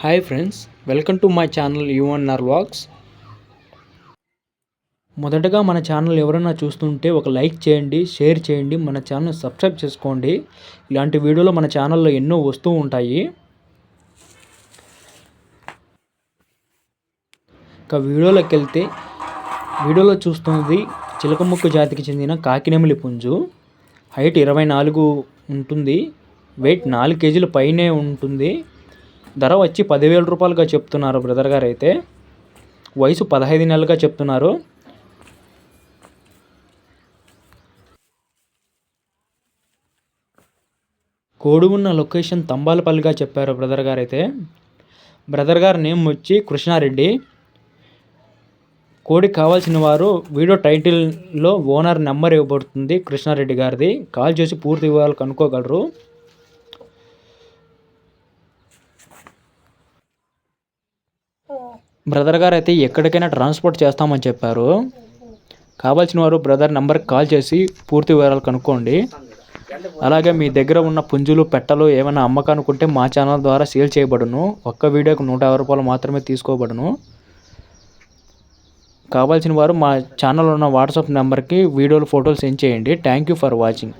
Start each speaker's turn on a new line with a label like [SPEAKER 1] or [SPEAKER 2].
[SPEAKER 1] Hi friends welcome to my channel యువన్ఆర్ వాక్స్. మొదటగా మన ఛానల్ ఎవరైనా చూస్తుంటే ఒక లైక్ చేయండి షేర్ చేయండి మన ఛానల్ సబ్స్క్రైబ్ చేసుకోండి. ఇలాంటి వీడియోలు మన ఛానల్లో ఎన్నో వస్తూ ఉంటాయి. ఇక వీడియోలోకి వెళ్తే వీడియోలో చూస్తున్నది చిలకముక్కు జాతికి చెందిన కాకినెమిలి పుంజు. హైట్ ఇరవై నాలుగు ఉంటుంది వెయిట్ నాలుగు కేజీల పైనే ఉంటుంది. ధర వచ్చి పదివేల రూపాయలుగా చెప్తున్నారు బ్రదర్ గారు అయితే వయసు పదహైదు నెలలుగా చెప్తున్నారు. కోడి ఉన్న లొకేషన్ తంబాలపల్లిగా చెప్పారు బ్రదర్ గారు అయితే బ్రదర్ గారి నేమ్ వచ్చి కృష్ణారెడ్డి. కోడి కావాల్సిన వారు వీడియో టైటిల్లో ఓనర్ నెంబర్ ఇవ్వబడుతుంది కృష్ణారెడ్డి గారిది. కాల్ చేసి పూర్తి వివరాలు కనుక్కోగలరు. బ్రదర్ గారు అయితే ఎక్కడికైనా ట్రాన్స్పోర్ట్ చేస్తామని చెప్పారు. కావాల్సిన వారు బ్రదర్ నెంబర్కి కాల్ చేసి పూర్తి వివరాలు కనుక్కోండి. అలాగే మీ దగ్గర ఉన్న పుంజులు పెట్టలు ఏమైనా అమ్మకానుకుంటే మా ఛానల్ ద్వారా సేల్ చేయబడును. ఒక్క వీడియోకు నూట యాభై రూపాయలు మాత్రమే తీసుకోబడును. కావాల్సిన వారు మా ఛానల్ ఉన్న వాట్సాప్ నెంబర్కి వీడియోలు ఫోటోలు సెండ్ చేయండి. Thank you for watching.